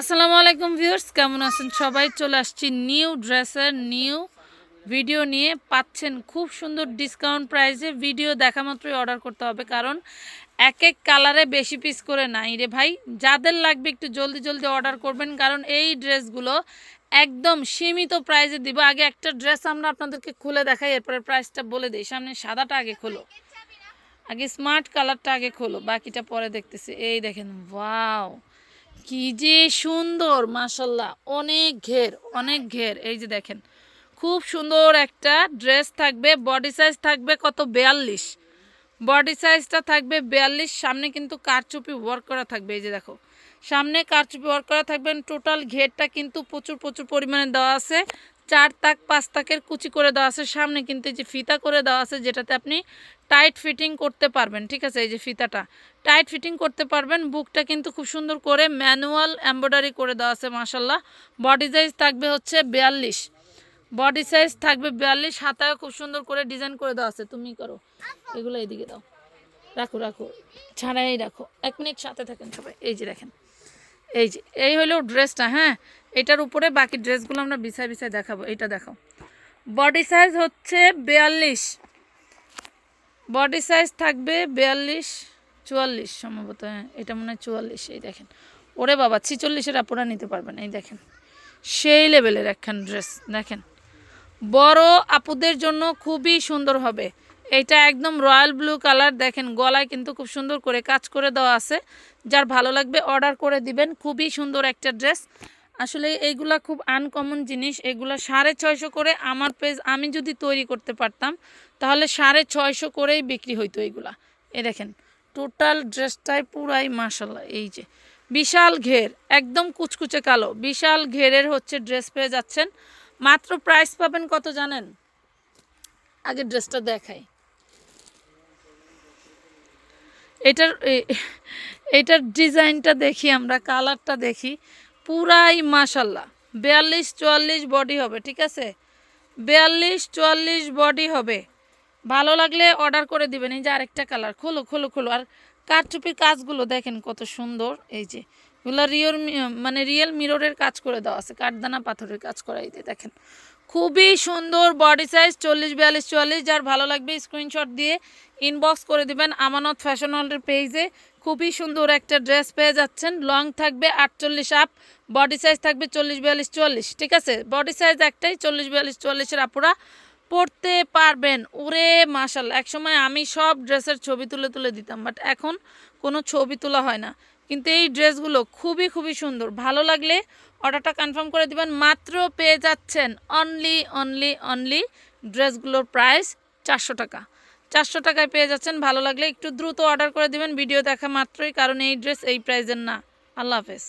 আসসালামু আলাইকুম ভিউয়ার্স, কেমন আছেন সবাই? চলে আসছি নিউ ড্রেসের নিউ ভিডিও নিয়ে। পাচ্ছেন খুব সুন্দর ডিসকাউন্ট প্রাইসে ভিডিও দেখা মাত্রই অর্ডার করতে হবে, কারণ এক এক কালারে বেশি পিস করে নাই রে ভাই। যাদের লাগবে একটু জলদি জলদি অর্ডার করবেন, কারণ এই ড্রেসগুলো একদম সীমিত প্রাইসে দিব। আগে একটা ড্রেস আমরা আপনাদেরকে খুলে দেখাই, এরপরে প্রাইসটা বলে দিই। সামনে সাদাটা আগে খোলো। আগে স্মার্ট কালারটা আগে খোলো, বাকিটা পরে দেখতেছি। এই দেখেন ওয়াও কি যে সুন্দর মাসাল্লাহ অনেক ঘের অনেক ঘের। এই যে দেখেন, খুব সুন্দর একটা ড্রেস থাকবে, বডি সাইজ থাকবে কত? বিয়াল্লিশ। বডি সাইজটা থাকবে বিয়াল্লিশ, সামনে কিন্তু কারচুপি ওয়ার্ক করা থাকবে। এই যে দেখো, সামনে কারচুপি ওয়ার্ক করা থাকবে, টোটাল ঘেরটা কিন্তু প্রচুর প্রচুর পরিমাণে দেওয়া আছে। চার তাক, পাঁচ তাকের কুচি করে দেওয়া আছে। সামনে কিন্তু যে ফিতা করে দেওয়া আছে, যেটাতে আপনি টাইট ফিটিং করতে পারবেন, ঠিক আছে? এই যে ফিতাটা। টাইট ফিটিং করতে পারবেন, বুকটা কিন্তু খুব সুন্দর করে ম্যানুয়াল এম্ব্রয়ডারি করে দেওয়া আছে মাসাল্লাহ বডি সাইজ থাকবে হচ্ছে বিয়াল্লিশ। বডি সাইজ থাকবে বিয়াল্লিশ হাতায় খুব সুন্দর করে ডিজাইন করে দেওয়া আছে। তুমি করো। এগুলো এইদিকে দাও। রাখো রাখো। ছাড়াই রাখো। এক মিনিট সাথে থাকেন সবাই। এই যে দেখেন। এই যে, এই হলো ড্রেসটা হ্যাঁ? এটার উপরে বাকি ড্রেসগুলো আমরা বিছায় বিছায় দেখাবো। এটা দেখো বডি সাইজ হচ্ছে বিয়াল্লিশ। বডি সাইজ থাকবে বিয়াল্লিশ, চুয়াল্লিশ সম্ভবত হ্যাঁ এটা মনে হয় চুয়াল্লিশ, এই দেখেন। ওরে বাবা, ছিচল্লিশের আপনারা নিতে পারবেন, এই দেখেন। সেই লেভেলের একখান ড্রেস দেখেন। বড় আপুদের জন্য খুবই সুন্দর হবে। এইটা একদম রয়্যাল ব্লু কালার, দেখেন, গলায় কিন্তু খুব সুন্দর করে কাজ করে দেওয়া আছে। যার ভালো লাগবে অর্ডার করে দিবেন, খুবই সুন্দর একটা ড্রেস আসলে এইগুলা খুব আনকমন জিনিস। এগুলা সাড়ে ছয়শো করে আমার পেজ আমি যদি তৈরি করতে পারতাম, তাহলে সাড়ে ছয়শো করেই বিক্রি হইতো এইগুলা এ দেখেন টোটাল ড্রেসটাই পুরাই মাসাল্লাহ এই যে। বিশাল ঘের, একদম কুচকুচে কালো। বিশাল ঘেরের হচ্ছে ড্রেস পেয়ে যাচ্ছেন। মাত্র প্রাইস পাবেন কত জানেন? আগে ড্রেসটা দেখাই। এটার এটার ডিজাইনটা দেখি আমরা কালারটা দেখি। পুরাই মাশাল্লাহ। বিয়াল্লিশ, চুয়াল্লিশ বডি হবে, ঠিক আছে? বিয়াল্লিশ, চুয়াল্লিশ বডি হবে। ভালো লাগলে অর্ডার করে দিবেন। এই যে আরেকটা কালার খোলো খোলো খোলো। আর কারচুপির কাজগুলো দেখেন কত সুন্দর। এই যে এগুলো রিয়র মানে রিয়েল মিররের কাজ করে দেওয়া আছে, কাঠদানা পাথরের কাজ করা এই যে দেখেন। খুবই সুন্দর বডি সাইজ চল্লিশ, বিয়াল্লিশ, চুয়াল্লিশ, যার ভালো লাগবে স্ক্রিনশট দিয়ে ইনবক্স করে দিবেন আমানত ফ্যাশন হলের পেজে খুবই সুন্দর একটা ড্রেস পেয়ে যাচ্ছেন লং থাকবে আটচল্লিশ আপ বডি সাইজ থাকবে চল্লিশ, বিয়াল্লিশ, চুয়াল্লিশ, ঠিক আছে? বডি সাইজ একটাই, চল্লিশ, বিয়াল্লিশ, চুয়াল্লিশের আপুরা পড়তে পারবেন। ওরে মাশাল একসময় আমি সব ড্রেসের ছবি তুলে তুলে দিতাম বাট এখন কোনো ছবি তোলা হয় না। কিন্তু এই ড্রেসগুলো খুবই খুবই সুন্দর। ভালো লাগলে অর্ডারটা কনফার্ম করে দিবেন। মাত্র পেয়ে যাচ্ছেন অনলি অনলি অনলি ড্রেসগুলোর প্রাইস চারশো টাকা। চারশো টাকায় পেয়ে যাচ্ছেন। ভালো লাগলে একটু দ্রুত অর্ডার করে দিবেন। ভিডিও দেখা মাত্রই, কারণ এই ড্রেস এই প্রাইজের না। আল্লাহ হাফেজ।